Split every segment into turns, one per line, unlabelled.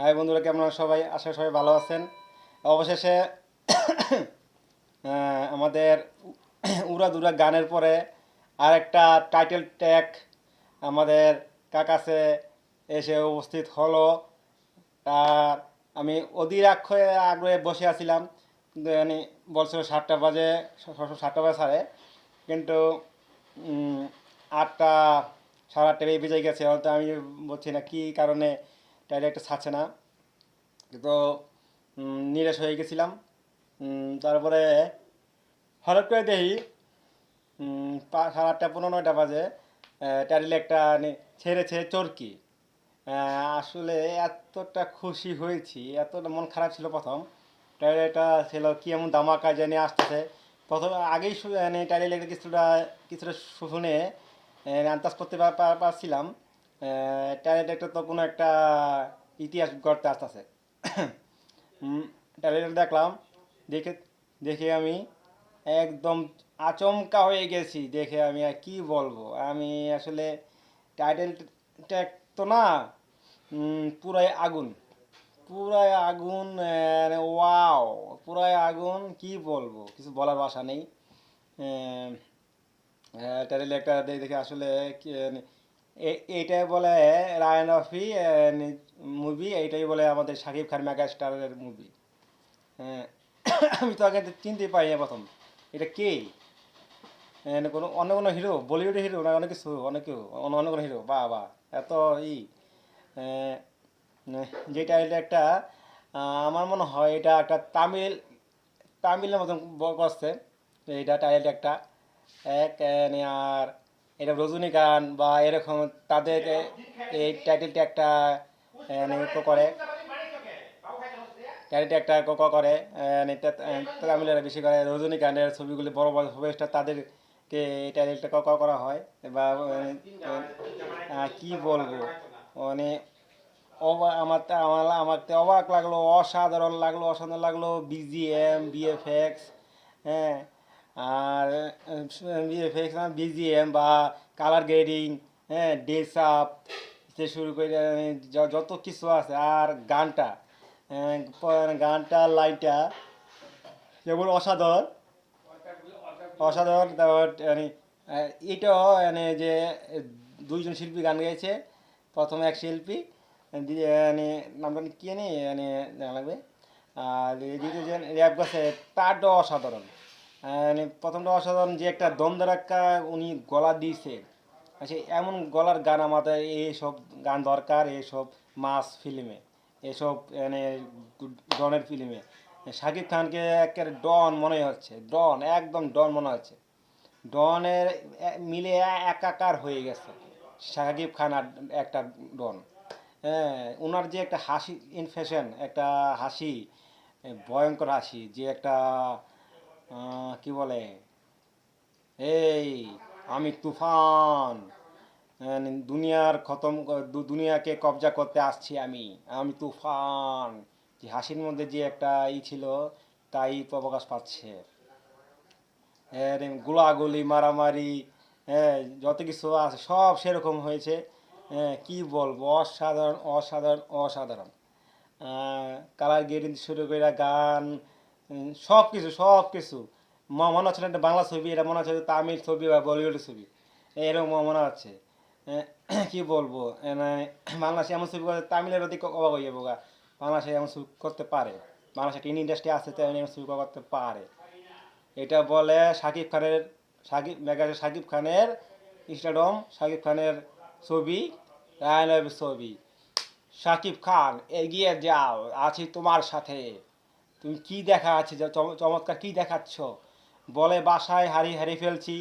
High বন্ধুরা, কেমন সবাই? আশা সবাই ভালো আছেন। অবশেষে আমাদের উড়াদুরা গানের পরে আরেকটা টাইটেল ট্যাগ আমাদের কাকাছে এসে উপস্থিত হলো। আর আমি অধীর আগ্রহে আগ্রহে বসে আছিলাম মানে বলছিল সাতটা বাজে সাতটা বাজে সাড়ে। কিন্তু আটটা, সাড়ে আটটা বেজে গেছে, হয়তো আমি বলছি না কী কারণে ডাইরেক্ট ছাড়ছে না। তো নিরাশ হয়ে গেছিলাম। তারপরে হঠাৎ করে দেখি সাড়ে আটটা পনেরো নয়টা বাজে। ট্যারিলে একটা ছেড়েছে চরকি। আসলে এতটা খুশি হয়েছি, এতটা মন খারাপ ছিল প্রথম। টাইলেটা ছিল কি এমন দামাকা জানি আসতেছে। প্রথম আগেই মানে টাইলের কিছুটা কিছুটা শুনে আন্দাজ করতে পারছিলাম। একটা তো কোনো একটা ইতিহাস গড়তে আসতেছে। টাইলেট দেখলাম, দেখে দেখে আমি একদম আচমকা হয়ে গেছি, দেখে আমি আর কি বলব? আমি আসলে টাইটেল তো না পুরাই আগুন। পুরাই আগুন ওয়াও, পুরাই আগুন, কি বলব? কিছু বলার ভাষা নেই। টাইটেল একটা দেখে আসলে এইটাই বলে রায়ন অফি মুভি এইটাই বলে আমাদের শাকিব খান মেগা স্টারের মুভি আমি তো আগে চিনতে পারি না প্রথম। এটা কে? কোনো অন্য কোনো হিরো বলিউডের হিরো না অনেক কিছু? অনেক কেউ? অন্য কোনো হিরো বা বা এত ই। যেটা এটা একটা আমার মনে হয় এটা একটা তামিল, তামিলের মতন করছে এইটা টাইটেল একটা। এক আর এটা রজনীকান্ত বা এরকম তাদের এই টাইটেলটা একটা এনে তো করে। ক্যারেক্টার একটা ক করে তা- তামিলেরা বেশি করে রজনীকান্তের ছবিগুলি বড় বড় সুপারস্টার তাদেরকে এই টাইটেলটা ক করা হয়। বা কি বলব? মানে অবাক আমার আমার আমার অবাক লাগল, অসাধারণ লাগল অসাধারণ লাগল বিজিএম বিএফএক্স হ্যাঁ। আর বিএফএক্স বিজিএম বা কালার গ্রেডিং হ্যাঁ ডেস আপ থেকে শুরু করে য- যত কিছু আছে, আর গানটা গানটা, লাইনটা, কেবল অসাধারণ। অসাধারণ, তারপর মানে এটাও মানে যে, দুইজন শিল্পী গান গেয়েছে, প্রথম এক শিল্পী মানে নামটা কি জানি মানে লাগবে। আর দ্বিতীয় যে র্যাপ গাছে, তারটাও অসাধারণ। মানে প্রথমটা অসাধারণ যে একটা দম ধারাক্কা উনি গলা দিয়েছে। আচ্ছা এমন গলার গান আমাদের এইসব গান দরকার এইসব মাস ফিল্মে, এসব মানে ডনের ফিল্মে। শাকিব খানকে একেবারে ডন মনে হচ্ছে, ডন, একদম ডন মনে হচ্ছে। ডনের মিলে একাকার হয়ে গেছে শাকিব খান আর একটা ডন। হ্যাঁ ওনার যে একটা হাসি ইনফেশন একটা হাসি ভয়ঙ্কর হাসি, যে একটা কি বলে? এই, আমি তুফান। দুনিয়ার খতম দুনিয়াকে কবজা করতে আসছি আমি। আমি তুফান। যে হাসির মধ্যে যে একটা ই ছিল, তাই প্রকাশ পাচ্ছে। এর গোলাগুলি, মারামারি হ্যাঁ যত কিছু আছে, সব সেরকম হয়েছে। হ্যাঁ কি বলব? অসাধারণ অসাধারণ অসাধারণ। কালার গেরিং শুরু করে গান সব কিছু সব কিছু। মনে হচ্ছে না একটা বাংলা ছবি এটা মনে হচ্ছে তামিল ছবি বা বলিউডের ছবি। এরকম মনে হচ্ছে। আহ, কি বলব? বাংলাদেশে এমন ছবি করে তামিলের অধিক অবাক হয়ে যাব বাংলাদেশে এমন ছবি করতে পারে। বাংলাদেশে টিন ইন্ডাস্ট্রি আছে তো এমন ছবি করতে পারে। এটা বলে শাকিব খানের শাকিব মেগাজে শাকিব খানের স্টেডিয়াম শাকিব খানের ছবি রায়নের ছবি। শাকিব খান এগিয়ে যাও আছি তোমার সাথে। তুমি কি দেখা আছে? চমৎকার কি দেখাচ্ছ? বলে বাসায় হারিয়ে হারিয়ে ফেলছি।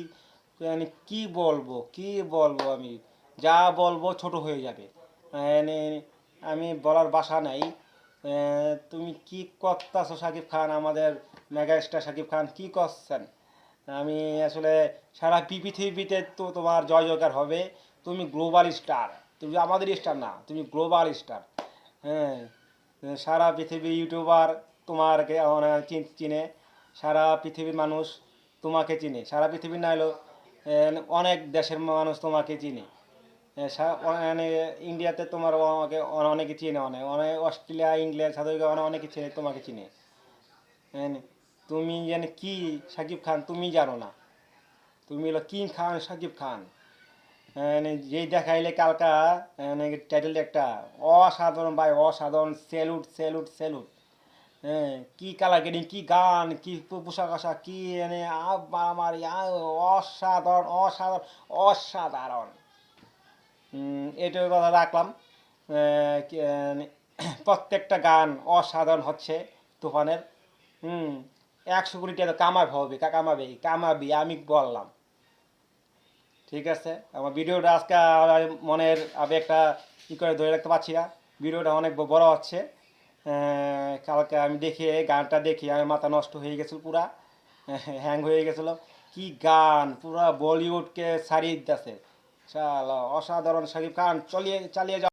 মানে কি বলব কি বলব আমি? যা বলব ছোট হয়ে যাবে। মানে আমি বলার বাসা নাই। তুমি কি করতেছো সাকিব খান? আমাদের মেগা স্টার শাকিব খান কি করছেন? আমি আসলে সারা পৃথিবীতে তো তোমার জয় জয়কার হবে। তুমি গ্লোবাল স্টার। তুমি আমাদের স্টার না, তুমি গ্লোবাল স্টার। হ্যাঁ সারা পৃথিবী ইউটিউবার। তোমারকে চিনে সারা পৃথিবীর মানুষ তোমাকে চিনে। সারা পৃথিবীর না হলেও অনেক দেশের মানুষ তোমাকে চিনে। মানে ইন্ডিয়াতে তোমার আমাকে অনেকে চিনে অনেক অনেক অস্ট্রেলিয়া, ইংল্যান্ড আফ্রিকা অনেক অনেকে চিনে, তোমাকে চিনে। তুমি জানে কি সাকিব খান, তুমি জানো না। তুমি হলো কিং খান, সাকিব খান। যেই দেখাইলে কালকা টাইটেল একটা, অসাধারণ ভাই, অসাধারণ স্যালুট স্যালুট হ্যাঁ কি কালার গ্রেডিং কি গান, কি পোশাক আশাক, কি আব্বা আমার অসাধারণ অসাধারণ অসাধারণ। এটার কথা রাখলাম। প্রত্যেকটা গান অসাধারণ হচ্ছে তুফানের। হুম একশো কোটি টাকা কামাবে হবে কামাবে, কামাবি, আমি বললাম। ঠিক আছে? আমার ভিডিওটা আজকে মনের আবেগটা ই করে ধরে রাখতে পারছি না। ভিডিওটা অনেক বড় হচ্ছে। কালকে আমি দেখি, গানটা দেখি আমি মাথা নষ্ট হয়ে গেছিল পুরা হ্যাং হয়ে গেছিল। কি গান, পুরা বলিউডকে ছাড়িয়ে দিতেছে। চাল অসাধারণ শাকিব খান, চলিয়ে, চালিয়ে যাও।